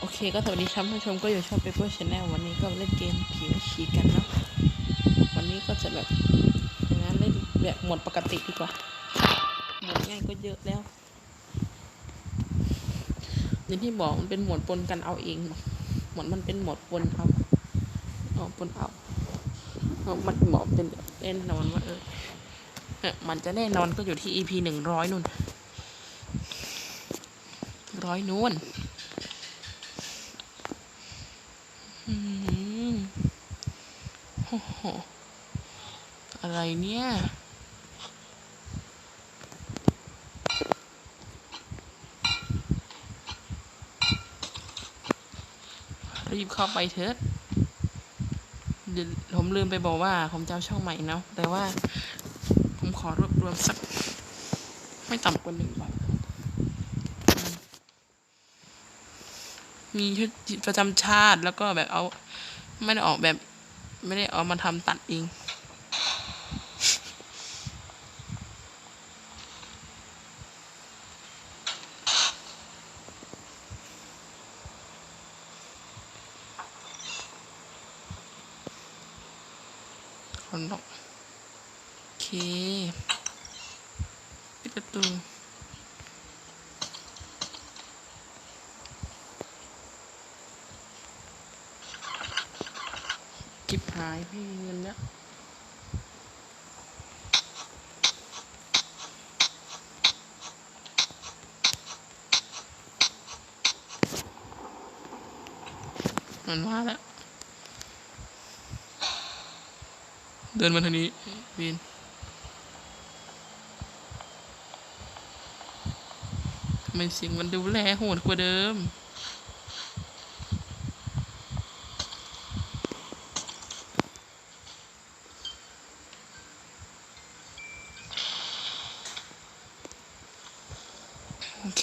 โอเคก็สวัสดีครับท่านผู้ชมก็อยู่ช่อง Paper Channel วันนี้ก็เล่นเกมผีไม่ชีกันเนาะวันนี้ก็จะแบบอย่างนั้นเล่นแบบหมดปกติดีกว่าหมดง่ายก็เยอะแล้วอย่างที่บอกมันเป็นหมวดปนกันเอาเองหมวดมันเป็นหมวดปนเอาเอาปนเอาเอามันหมาะเป็นแน่นอนว่าเออเออมันจะแน่นอนก็อยู่ที่ EP หนึ่งร้อยนู่นร้อยนู่น อืมโอะไรเนี่ย รีบเข้าไปเถอะเดี๋ยวผมลืมไปบอกว่า ผมจะเอาช่องใหม่เนาะแต่ว่า ผมขอรวบรวมสัก ไม่ต่ำกว่าหนึ่งบาทมีชุดประจำชาติแล้วก็แบบเอา ไม่ได้ออกแบบ ไม่ได้เอามาทำตัดเองคนล็อกโอเค ปิดประตู จิบหายไม่เงินแล้วมันมาแล้ว เดินมาทางนี้วีนทำไมเสียงมันดูแลโหดกว่าเดิม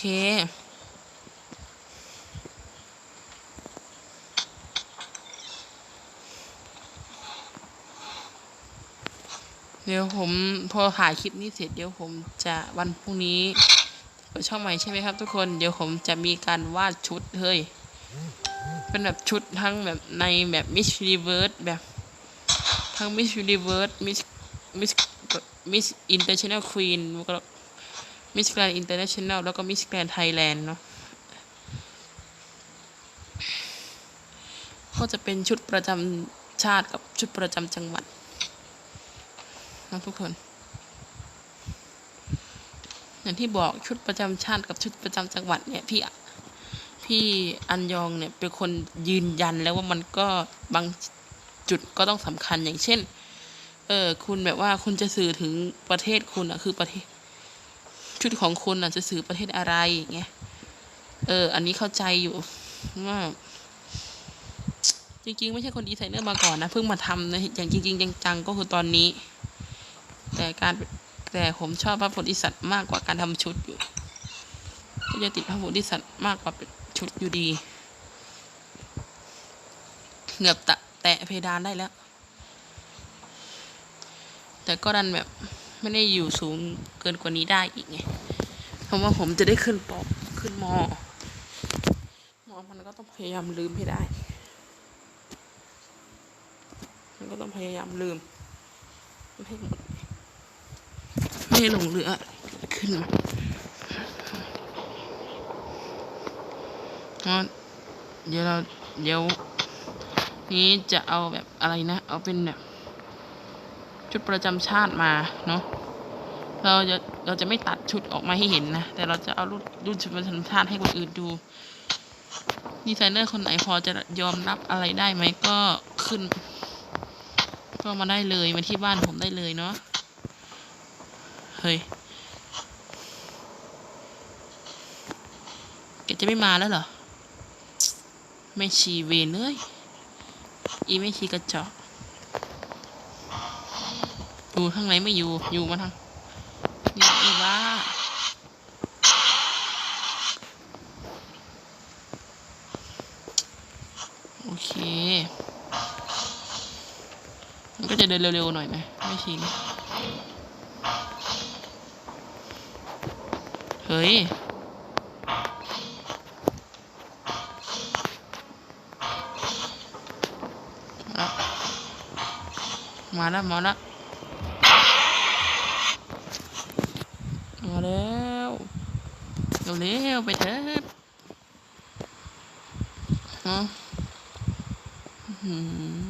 เคเดี๋ยวผมพอถ่ายคลิปนี้เสร็จเดี๋ยวผมจะวันพรุ่งนี้เปิดช่องใหม่ใช่ไหมครับทุกคนเดี๋ยวผมจะมีการวาดชุดเฮ้ยเป็นแบบชุดทั้งแบบในแบบมิส s ิเวิร์สแบบทั้งมิส s ิเวิร์สมิสมิสมิสอินเตอร์เนชั่นแนลควีนแล้วก็ มิสแกรนอินเตอร์เนชั่นแนลแล้วก็มิสแกรนไทยแลนด์เนาะก็จะเป็นชุดประจำชาติกับชุดประจำจังหวัดนะทุกคน อย่างที่บอกชุดประจำชาติกับชุดประจำจังหวัดเนี่ยพี่พี่อันยองเนี่ยเป็นคนยืนยันแล้วว่ามันก็บางจุดก็ต้องสำคัญอย่างเช่น เออคุณแบบว่าคุณจะสื่อถึงประเทศคุณอะคือประเทศ ชุดของคุณอะจะสื่อประเทศอะไรอย่างเงี้ยเออ อันนี้เข้าใจอยู่ว่าจริง ๆ ไม่ใช่คนดีไซเนอร์มาก่อนนะ เพิ่งมาทำนะอย่างจริง ๆ จังๆก็คือตอนนี้ แต่การแต่ผมชอบพระโพธิสัตว์มากกว่าการทำชุดอยู่ ก็จะติดพระโพธิสัตว์มากกว่าเป็นชุดอยู่ดีเหงือบตะแตะเพดานได้แล้ว แต่ก็ดันแบบ ไม่ได้อยู่สูงเกินกว่านี้ได้อีกไงเพราะว่าผมจะได้ขึ้นปอขึ้นมอมอมันก็ต้องพยายามลืมให้ได้ มันก็ต้องพยายามลืมไม่ให้หมดไม่ให้หลงเหลือขึ้นมาเดี๋ยวเราเดี๋ยวนี้จะเอาแบบอะไรนะ เอาเป็นแบบ ชุดประจำชาติมาเนาะเราจะเราจะไม่ตัดชุดออกมาให้เห็นนะ แต่เราจะเอารุ่นรุ่นชุดประจำชาติให้คนอื่นดูดีไซเนอร์คนไหนพอจะยอมรับอะไรได้ไหมก็ขึ้น ก็มาได้เลยมาที่บ้านผมได้เลยเนาะเฮ้ยแกจะไม่มาแล้วเหรอ ไม่ชีเวนเลย อีไม่ชีกระจอก อยู่ข้างในไม่อยู่ อยู่มาทางนี่อีว่าโอเค มันก็จะเดินเร็วๆหน่อยไหมไม่ชินเฮ้ยมาแล้วมาแล้ว เร็วๆไปเถอะฮะอื้อหือ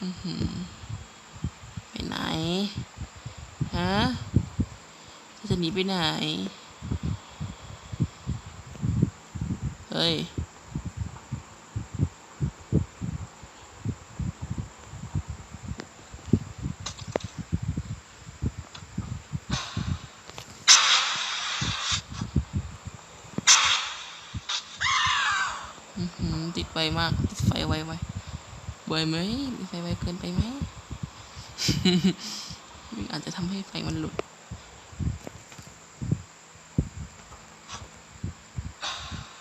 อื้อหือไปไหน ฮะ จะหนีไปไหน เฮ้ย อื้อหื ไฟมากไฟไวไวไวไหมไฟไวเกินไปไหมอาจจะทำให้ไฟมันหลุด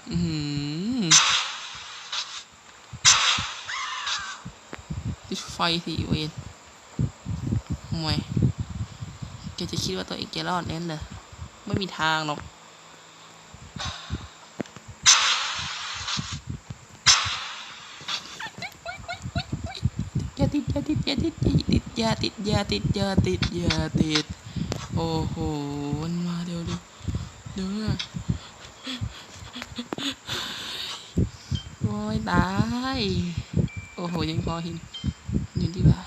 อือหือติดไฟสิเวนทำไมแกจะคิดว่าตัวเองจะรอดแน่นเหรอไม่มีทางหรอก อย่าติดอย่าติดอย่าติดอ ยาติดอย่าติดอย่าติดอย่าติดอย่าติด โอ้โหมันมาเดี๋ยวเดียวเดี๋ยวโอ้ยตาย โอ้โหยังพอห็นอยู่ดีกว่า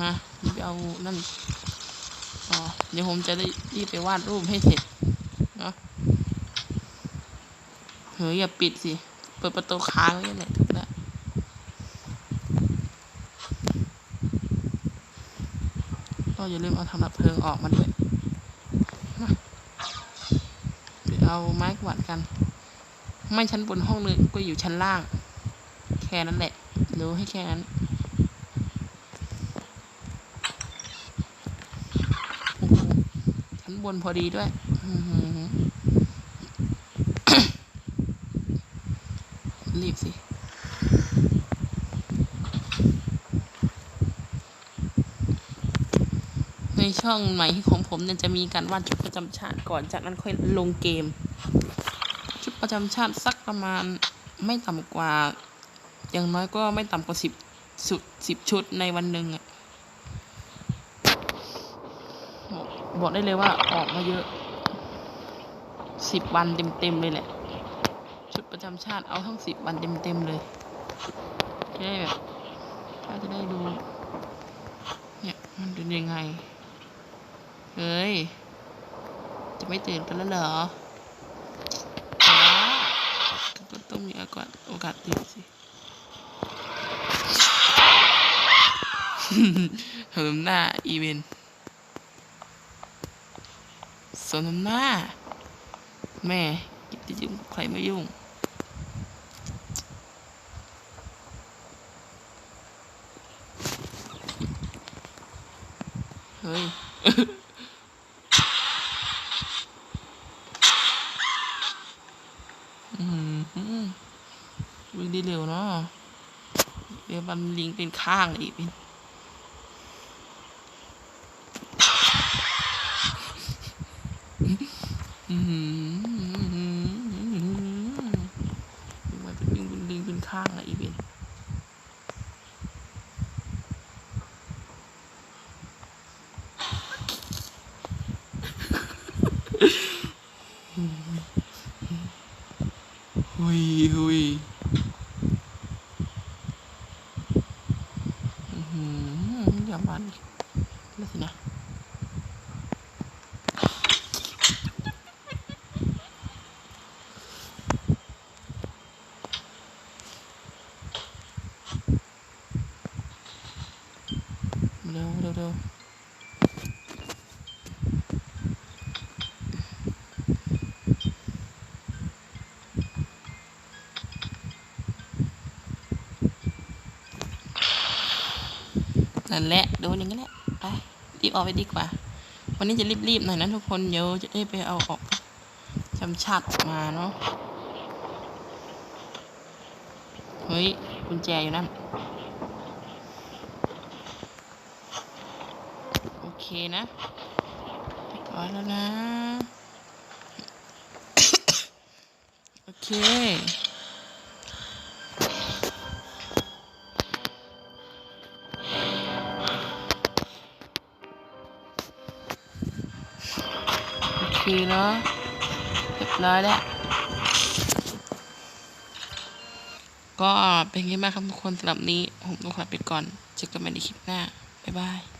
มาไปเอานั่นอ๋อเดี๋ยวผมจะได้รีบไปวาดรูปให้เสร็จเนาะเฮ้ยอย่าปิดสิ เปิดประตูค้างไว้นั่นแหละถูกแล้วก็อย่าลืมเอาทำดับเพลิงออกมาด้วยเดี๋ยวเอาไม้กวาดกัน ไม่ชั้นบนห้องนึงก็อยู่ชั้นล่าง แค่นั้นแหละรู้ให้แค่นั้นชั้นบนพอดีด้วย อือหือ รีบสิ ใน ช่องใหม่ของผมเนี่ยจะมีการวาดชุดประจำชาติก่อนจากนั้นค่อยลงเกม ชุดประจำชาติสักประมาณไม่ต่ำกว่า อย่างน้อยก็ไม่ต่ำกว่าสิบสุดสิบชุดในวันหนึ่งอะบอกได้เลยว่าออกมาเยอะสิบวันเต็มๆเลยแหละ ชุดประจำชาติเอาทั้งสิบวันเต็มๆเลยจะได้แบบถ้าจะได้ดู เนี่ย มันเป็นยังไง เฮ้ย จะไม่ตื่นกันแล้วเหรอก็ต้องมีโอกาสโอกาสตื่นสิสนมหน้า อีเวนต์สนมหน้า แม่กิจยุ่งใครไม่ยุ่งเฮ้ย อืมวิ่งได้ เร็วเนาะเดี๋ยวมันลิงเป็นข้างอีกเป็นอืมมันเป็นลิงเป็นลิงเป็นข้างอะอีกเป็นหุยหุย อือหือย่ามันแล้วสินะ เร็วเร็วเร็ว นั่นแหละโดนอย่างนี้แหละไปรีบออกไปดีกว่า วันนี้จะรีบๆหน่อยนะทุกคนเดี๋ยวจะได้ไปเอาออกจำชัดมาเนาะเฮ้ยกุญแจอยู่นั่นโอเคนะเรียบร้อยแล้วนะ โอเค เคเนาะเรียบร้อยแล้ว ก็เป็นไงบ้างครับทุกคนสำหรับนี้ ผมต้องขอไปก่อน เจอกันใหม่ในคลิปหน้า บ๊ายบาย